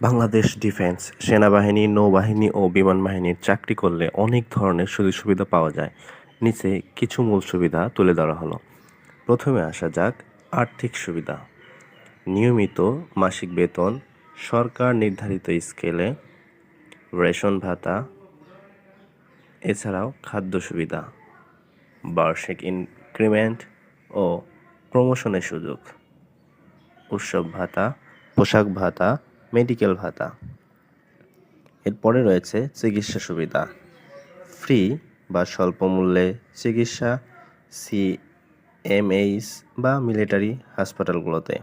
Bangladesh defence, সেনাবাহিনী, নৌবাহিনী ও বিমান বাহিনীর চাকরি করলে অনেক ধরনের সুযোগ সুবিধা পাওয়া যায়। নিচে কিছু মূল সুবিধা তুলে ধরা হলো। প্রথমে আসা যাক আর্থিক সুবিধা। নিয়মিত মাসিক বেতন, সরকার নির্ধারিত স্কেলে রেশন ভাতা, এছাড়াও খাদ্য সুবিধা, বার্ষিক ইনক্রিমেন্ট ও প্রমোশনের সুযোগ, উৎসব ভাতা, পোশাক ভাতা মেডিকেল ভাতা। এরপরে রয়েছে চিকিৎসা সুবিধা। ফ্রি বা স্বল্প মূল্যে চিকিৎসা সিএমএইচ বা মিলিটারি হাসপাতালগুলোতে।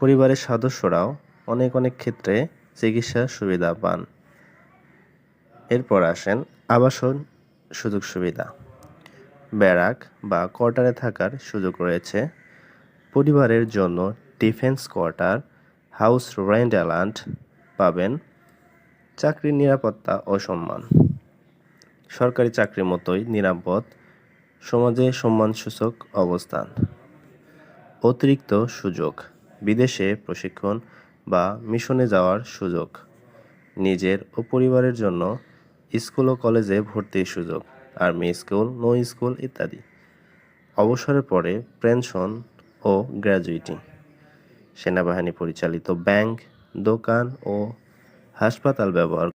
পরিবারের সদস্যরাও অনেক অনেক ক্ষেত্রে চিকিৎসা সুবিধা পান। এরপর আসেন আবাসন সুযোগ সুবিধা। ব্যারাক বা কোয়ার্টারে থাকার সুযোগ রয়েছে। পরিবারের জন্য defence quarter house rent allowance পাবেন চাকরির নিরাপত্তা ও সম্মান। সরকারি চাকরির মতোই নিরাপদ, সমাজে সম্মানসূচক অবস্থান। অতিরিক্ত সুযোগ, বিদেশে প্রশিক্ষণ বা মিশনে যাওয়ার সুযোগ, নিজের ও পরিবারের জন্য স্কুল ও কলেজে ভর্তির সুযোগ, আর্মি স্কুল, নৌ স্কুল ইত্যাদি। অবসরের পরে পেনশন ও গ্র্যাজুইটি। সেনাবাহিনী পরিচালিত ব্যাংক দোকান ও হাসপাতাল ব্যবহার